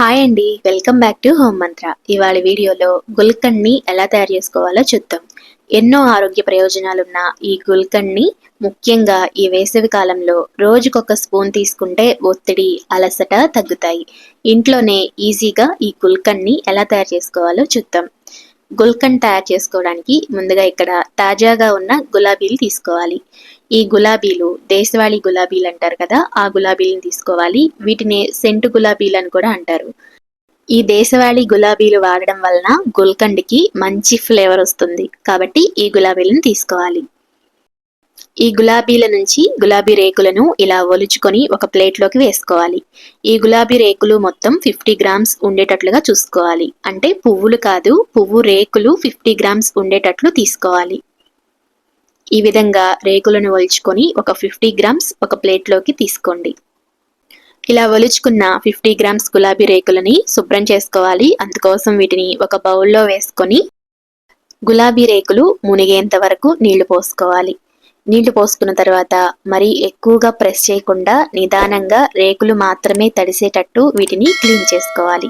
Hi అండి welcome back to home మంత్ర ఇవాళ వీడియోలో గుల్కండ్ని ఎలా తయారు చేసుకోవాలో చూద్దాం. ఎన్నో ఆరోగ్య ప్రయోజనాలున్న ఈ గుల్కండ్ని ముఖ్యంగా ఈ వేసవి కాలంలో రోజుకొక స్పూన్ తీసుకుంటే ఒత్తిడి అలసట తగ్గుతాయి. ఇంట్లోనే ఈజీగా ఈ గుల్కండ్ని ఎలా తయారు చేసుకోవాలో చూద్దాం. గుల్కండ్ తయారు చేసుకోవడానికి ముందుగా ఇక్కడ తాజాగా ఉన్న గులాబీలు తీసుకోవాలి. ఈ గులాబీలు దేశవాళీ గులాబీలు అంటారు కదా ఆ గులాబీలను తీసుకోవాలి. వీటిని సెంటు గులాబీలు అని కూడా అంటారు. ఈ దేశవాళీ గులాబీలు వాడడం వలన గుల్కండ్కి మంచి ఫ్లేవర్ వస్తుంది. కాబట్టి ఈ గులాబీలను తీసుకోవాలి. ఈ గులాబీల నుంచి గులాబీ రేకులను ఇలా ఒలుచుకొని ఒక ప్లేట్లోకి వేసుకోవాలి. ఈ గులాబీ రేకులు మొత్తం ఫిఫ్టీ గ్రామ్స్ ఉండేటట్లుగా చూసుకోవాలి. అంటే పువ్వులు కాదు పువ్వు రేకులు ఫిఫ్టీ గ్రామ్స్ ఉండేటట్లు తీసుకోవాలి. ఈ విధంగా రేకులను ఒలుచుకొని ఒక ఫిఫ్టీ గ్రామ్స్ ఒక ప్లేట్లోకి తీసుకోండి. ఇలా ఒలుచుకున్న ఫిఫ్టీ గ్రామ్స్ గులాబీ రేకులని శుభ్రం చేసుకోవాలి. అందుకోసం వీటిని ఒక బౌల్లో వేసుకొని గులాబీ రేకులు మునిగేంత వరకు నీళ్ళు పోసుకోవాలి. నీళ్ళు పోసుకున్న తర్వాత మరీ ఎక్కువగా ప్రెస్ చేయకుండా నిదానంగా రేకులు మాత్రమే తడిసేటట్టు వీటిని క్లీన్ చేసుకోవాలి.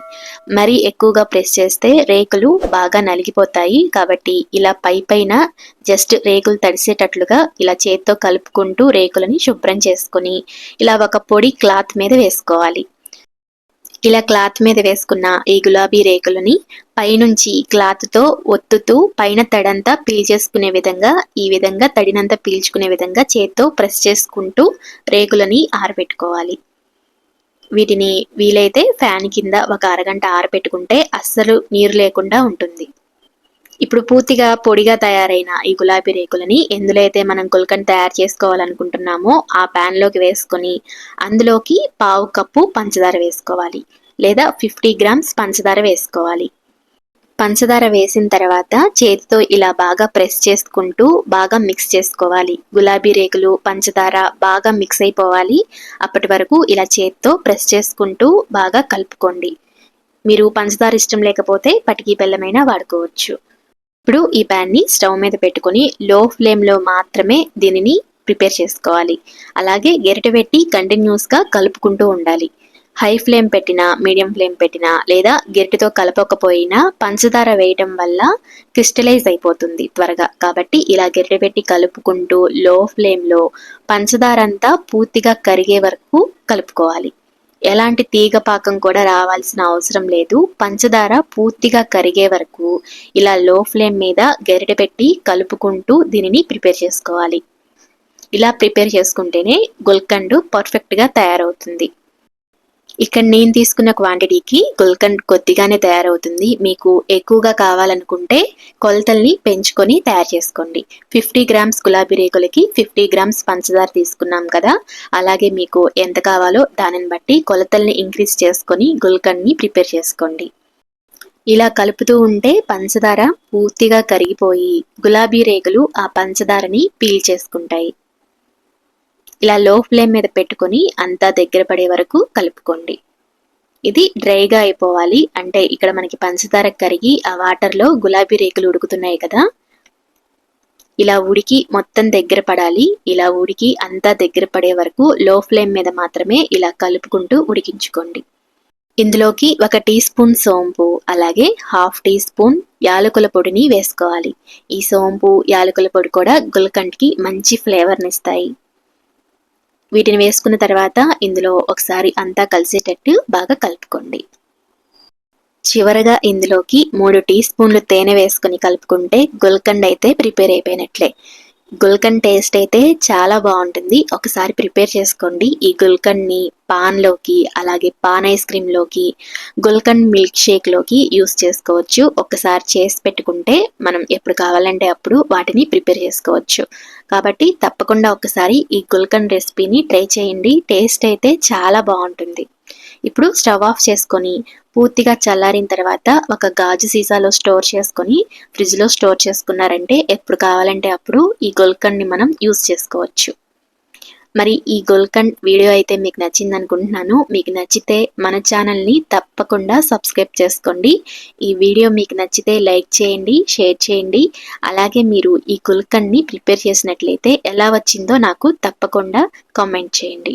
మరీ ఎక్కువగా ప్రెస్ చేస్తే రేకులు బాగా నలిగిపోతాయి కాబట్టి ఇలా పై పైన జస్ట్ రేకులు తడిసేటట్లుగా ఇలా చేత్తో కలుపుకుంటూ రేకులని శుభ్రం చేసుకుని ఇలా ఒక పొడి క్లాత్ మీద వేసుకోవాలి. ఇలా క్లాత్ మీద వేసుకున్న ఈ గులాబీ రేకులని పైనుంచి క్లాత్తో ఒత్తుతూ పైన తడంతా పీల్చేసుకునే విధంగా ఈ విధంగా తడినంతా పీల్చుకునే విధంగా చేత్తో ప్రెస్ చేసుకుంటూ రేకులని ఆరబెట్టుకోవాలి. వీటిని వీలైతే ఫ్యాన్ కింద ఒక అరగంట ఆరబెట్టుకుంటే అస్సలు నీరు లేకుండా ఉంటుంది. ఇప్పుడు పూర్తిగా పొడిగా తయారైన ఈ గులాబీ రేకులని ఎందులో అయితే మనం గుల్కన్ తయారు చేసుకోవాలనుకుంటున్నామో ఆ ప్యాన్లోకి వేసుకొని అందులోకి పావు కప్పు పంచదార వేసుకోవాలి లేదా ఫిఫ్టీ గ్రామ్స్ పంచదార వేసుకోవాలి. పంచదార వేసిన తర్వాత చేతితో ఇలా బాగా ప్రెస్ చేసుకుంటూ బాగా మిక్స్ చేసుకోవాలి. గులాబీ రేకులు పంచదార బాగా మిక్స్ అయిపోవాలి. అప్పటి వరకు ఇలా చేతితో ప్రెస్ చేసుకుంటూ బాగా కలుపుకోండి. మీరు పంచదార ఇష్టం లేకపోతే పటికీ బెల్లమైనా వాడుకోవచ్చు. ఇప్పుడు ఈ ప్యాన్ని స్టవ్ మీద పెట్టుకొని లో ఫ్లేమ్లో మాత్రమే దీనిని ప్రిపేర్ చేసుకోవాలి. అలాగే గెరిట పెట్టి కంటిన్యూస్గా కలుపుకుంటూ ఉండాలి. హై ఫ్లేమ్ పెట్టినా మీడియం ఫ్లేమ్ పెట్టినా లేదా గెరిటితో కలపకపోయినా పంచదార వేయటం వల్ల క్రిస్టలైజ్ అయిపోతుంది త్వరగా. కాబట్టి ఇలా గెరిట పెట్టి కలుపుకుంటూ లో ఫ్లేమ్లో పంచదార అంతా పూర్తిగా కరిగే వరకు కలుపుకోవాలి. ఎలాంటి తీగ పాకం కూడా రావాల్సిన అవసరం లేదు. పంచదార పూర్తిగా కరిగే వరకు ఇలా లో ఫ్లేమ్ మీద గరిటె పెట్టి కలుపుకుంటూ దీనిని ప్రిపేర్ చేసుకోవాలి. ఇలా ప్రిపేర్ చేసుకుంటేనే గుల్కండు పర్ఫెక్ట్గా తయారవుతుంది. ఇక్కడ నేను తీసుకున్న క్వాంటిటీకి గుల్కండ్ కొద్దిగానే తయారవుతుంది. మీకు ఎక్కువగా కావాలనుకుంటే కొలతల్ని పెంచుకొని తయారు చేసుకోండి. ఫిఫ్టీ గ్రామ్స్ గులాబీ రేకులకి ఫిఫ్టీ గ్రామ్స్ పంచదార తీసుకున్నాం కదా. అలాగే మీకు ఎంత కావాలో దానిని బట్టి కొలతల్ని ఇంక్రీజ్ చేసుకొని గుల్కండ్ని ప్రిపేర్ చేసుకోండి. ఇలా కలుపుతూ ఉంటే పంచదార పూర్తిగా కరిగిపోయి గులాబీ రేకులు ఆ పంచదారని పీల్ చేసుకుంటాయి. ఇలా లో ఫ్లేమ్ మీద పెట్టుకొని అంతా దగ్గర పడే వరకు కలుపుకోండి. ఇది డ్రైగా అయిపోవాలి. అంటే ఇక్కడ మనకి పంచదార కరిగి ఆ వాటర్లో గులాబీ రేకులు ఉడుకుతున్నాయి కదా. ఇలా ఉడికి మొత్తం దగ్గర పడాలి. ఇలా ఉడికి అంతా దగ్గర పడే వరకు లో ఫ్లేమ్ మీద మాత్రమే ఇలా కలుపుకుంటూ ఉడికించుకోండి. ఇందులోకి ఒక టీ స్పూన్ సోంపు అలాగే హాఫ్ టీ స్పూన్ యాలకుల పొడిని వేసుకోవాలి. ఈ సోంపు యాలకుల పొడి కూడా గుల్కండ్కి మంచి ఫ్లేవర్నిస్తాయి ఇస్తాయి. వీటిని వేసుకున్న తర్వాత ఇందులో ఒకసారి అంతా కలిసేటట్టు బాగా కలుపుకోండి. చివరగా ఇందులోకి మూడు టీ స్పూన్లు తేనె వేసుకుని కలుపుకుంటే గుల్కండ్ అయితే ప్రిపేర్ అయిపోయినట్లే. గుల్కన్ టేస్ట్ అయితే చాలా బాగుంటుంది. ఒకసారి ప్రిపేర్ చేసుకోండి. ఈ గుల్కన్ని పాన్లోకి అలాగే పాన్ ఐస్ క్రీమ్లోకి గుల్కన్ మిల్క్ షేక్లోకి యూస్ చేసుకోవచ్చు. ఒకసారి చేసి పెట్టుకుంటే మనం ఎప్పుడు కావాలంటే అప్పుడు వాటిని ప్రిపేర్ చేసుకోవచ్చు. కాబట్టి తప్పకుండా ఒకసారి ఈ గుల్కన్ రెసిపీని ట్రై చేయండి. టేస్ట్ అయితే చాలా బాగుంటుంది. ఇప్పుడు స్టవ్ ఆఫ్ చేసుకొని పూర్తిగా చల్లారిన తర్వాత ఒక గాజు సీసాలో స్టోర్ చేసుకొని ఫ్రిడ్జ్లో స్టోర్ చేసుకున్నారంటే ఎప్పుడు కావాలంటే అప్పుడు ఈ గొల్కండ్ని మనం యూస్ చేసుకోవచ్చు. మరి ఈ గోల్కండ్ వీడియో అయితే మీకు నచ్చింది అనుకుంటున్నాను మీకు నచ్చితే మన ఛానల్ని తప్పకుండా సబ్స్క్రైబ్ చేసుకోండి. ఈ వీడియో మీకు నచ్చితే లైక్ చేయండి షేర్ చేయండి. అలాగే మీరు ఈ గుల్కండ్ని ప్రిపేర్ చేసినట్లయితే ఎలా వచ్చిందో నాకు తప్పకుండా కామెంట్ చేయండి.